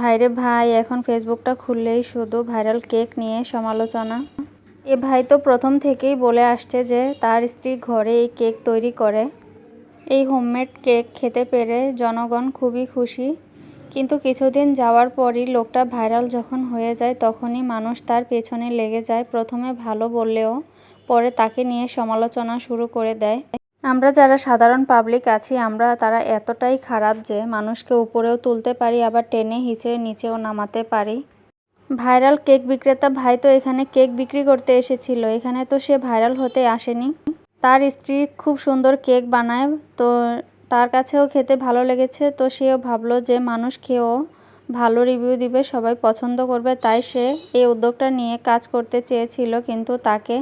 ভাইরে ভাই, এখন ফেসবুকটা খুললেই শুধু ভাইরাল কেক নিয়ে সমালোচনা। এ ভাই তো প্রথম থেকেই বলে আসছে যে তার স্ত্রী ঘরে এই কেক তৈরি করে। এই হোমমেড কেক খেতে পেরে জনগণ খুবই খুশি। কিন্তু কিছুদিন যাওয়ার পরই লোকটা ভাইরাল যখন হয়ে যায় তখনই মানুষ তার পেছনে লেগে যায়। প্রথমে ভালো বললেও পরে তাকে নিয়ে সমালোচনা শুরু করে দেয়। আমরা যারা সাধারণ পাবলিক আছি, আমরা, তারা এতটাই খারাপ যে মানুষকে উপরেও তুলতে পারি, আবার টেনে হিঁচড়ে নিচেও নামাতে পারি। ভাইরাল কেক বিক্রেতা ভাই তো এখানে কেক বিক্রি করতে এসেছিল, এখানে তো সে ভাইরাল হতে আসেনি। তার স্ত্রী খুব সুন্দর কেক বানায়, তো তার কাছেও খেতে ভালো লেগেছে, তো সেও ভাবলো যে মানুষ খেয়েও ভালো রিভিউ দিবে, সবাই পছন্দ করবে, তাই সে এই উদ্যোগটা নিয়ে কাজ করতে চেয়েছিল, কিন্তু তাকে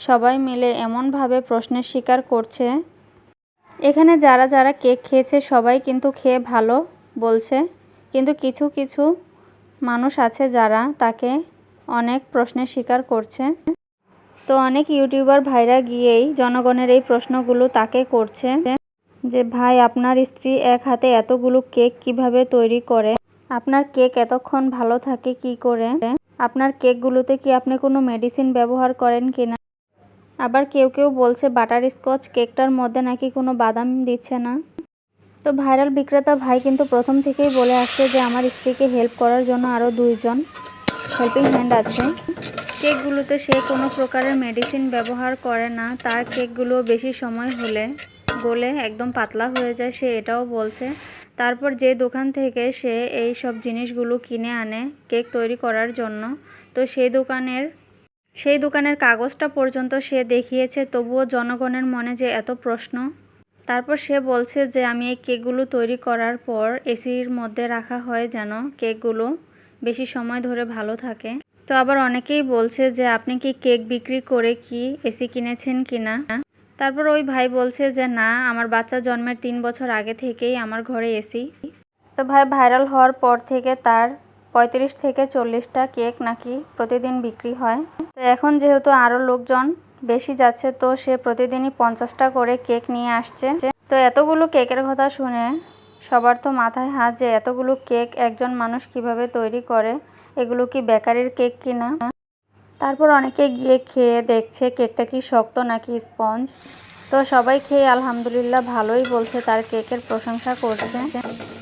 সবাই মিলে এমনভাবে প্রশ্নের শিকার করছে। এখানে যারা যারা কেক খেয়েছে, সবাই কিন্তু খেয়ে ভালো বলছে। কিন্তু কিছু কিছু মানুষ আছে যারা তাকে অনেক প্রশ্নের শিকার করছে। তো অনেক ইউটিউবার ভাইরা গিয়েই জনগণের এই প্রশ্নগুলো তাকে করছে যে, ভাই, আপনার স্ত্রী এক হাতে এতগুলো কেক কীভাবে তৈরি করে? আপনার কেক এতক্ষণ ভালো থাকে কি করে? আপনার কেকগুলোতে কি আপনি কোনো মেডিসিন ব্যবহার করেন কিনা? আবার কেউ কেউ বলছে বাটার স্কচ কেকটার মধ্যে নাকি কোনো বাদাম দিচ্ছে না। তো ভাইরাল বিক্রেতা ভাই কিন্তু প্রথম থেকেই বলে আসছে যে আমার স্ত্রীকে হেল্প করার জন্য আরও দুইজন হেল্পিং হ্যান্ড আছে। কেকগুলোতে সে কোনো প্রকারের মেডিসিন ব্যবহার করে না, তার কেকগুলো বেশি সময় হলে গলে একদম পাতলা হয়ে যায়, সে এটাও বলছে। তারপর যে দোকান থেকে সে এই সব জিনিসগুলো কিনে আনে কেক তৈরি করার জন্য, তো সেই দোকানের সেই দোকানের কাগজটা পর্যন্ত সে দেখিয়েছে, তবুও জনগণের মনে যে এত প্রশ্ন। তারপর সে বলছে যে, আমি এই কেকগুলো তৈরি করার পর এসির মধ্যে রাখা হয় যেন কেকগুলো বেশি সময় ধরে ভালো থাকে। তো আবার অনেকেই বলছে যে, আপনি কি কেক বিক্রি করে কি এসি কিনেছেন কি না? তারপর ওই ভাই বলছে যে, না, আমার বাচ্চা জন্মের তিন বছর আগে থেকেই আমার ঘরে এসি। তো ভাই ভাইরাল হওয়ার পর থেকে তার পঁয়ত্রিশ থেকে চল্লিশটা কেক নাকি প্রতিদিন বিক্রি হয়। তো এখন যেহেতু আরও লোকজন বেশি যাচ্ছে, তো সে প্রতিদিনই পঞ্চাশটা করে কেক নিয়ে আসছে। তো এতগুলো কেকের কথা শুনে সবার তো মাথায় হাত যে এতগুলো কেক একজন মানুষ কীভাবে তৈরি করে, এগুলো কি বেকারির কেক কিনা? তারপর অনেকে গিয়ে খেয়ে দেখছে কেকটা কি শক্ত নাকি স্পঞ্জ। তো সবাই খেয়ে আলহামদুলিল্লাহ ভালোই বলছে, তার কেকের প্রশংসা করছে।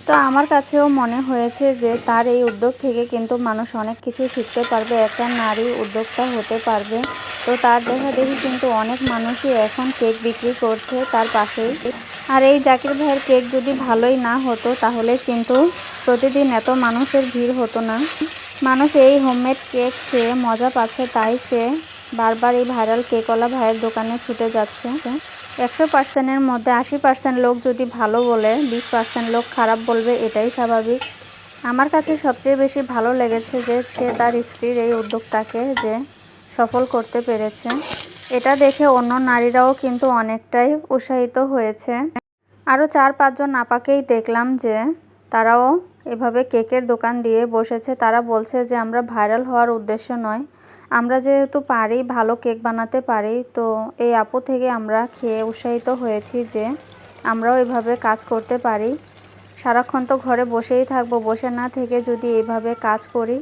তো আমার কাছেও মনে হয়েছে যে তার এই উদ্যোগ থেকে কিন্তু মানুষ অনেক কিছু শিখতে পারবে, একটা নারী উদ্যোক্তা হতে পারবে। তো তার দেখা দেখি কিন্তু অনেক মানুষই এখন কেক বিক্রি করছে তার পাশেই। আর এই জাকির ভাইয়ের কেক যদি ভালোই না হতো, তাহলে কিন্তু প্রতিদিন এত মানুষের ভিড় হতো না। মানুষ এই হোমমেড কেক খেয়ে মজা পাচ্ছে, তাই সে বারবার এই ভাইরাল কেকওয়ালা ভাইয়ের দোকানে ছুটে যাচ্ছে। একশো পার্সেন্টের মধ্যে আশি পার্সেন্ট লোক যদি ভালো বলে, বিশ পার্সেন্ট লোক খারাপ বলবে, এটাই স্বাভাবিক। আমার কাছে সবচেয়ে বেশি ভালো লেগেছে যে, সে তার স্ত্রীর এই উদ্যোগটাকে যে সফল করতে পেরেছে। এটা দেখে অন্য নারীরাও কিন্তু অনেকটাই উৎসাহিত হয়েছে। আরও চার পাঁচজন আপাকেই দেখলাম যে, তারাও এভাবে কেকের দোকান দিয়ে বসেছে। তারা বলছে যে, আমরা ভাইরাল হওয়ার উদ্দেশ্য নয় আমরা যেহেতু পারি, ভালো কেক বানাতে পারি, তো এই আপু থেকে আমরা খেয়ে উৎসাহিত হয়েছি যে আমরাও এভাবে কাজ করতে পারি। সারাক্ষণ তো ঘরে বসেই থাকব, বসে না থেকে যদি এইভাবে কাজ করি,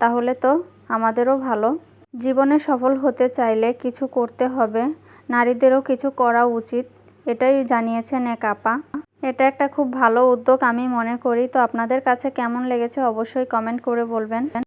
তাহলে তো আমাদেরও ভালো। জীবনে সফল হতে চাইলে কিছু করতে হবে, নারীদেরও কিছু করা উচিত, এটাই জানিয়েছেন এক আপা। এটা একটা খুব ভালো উদ্যোগ আমি মনে করি, তো আপনাদের কাছে কেমন লেগেছে অবশ্যই কমেন্ট করে বলবেন।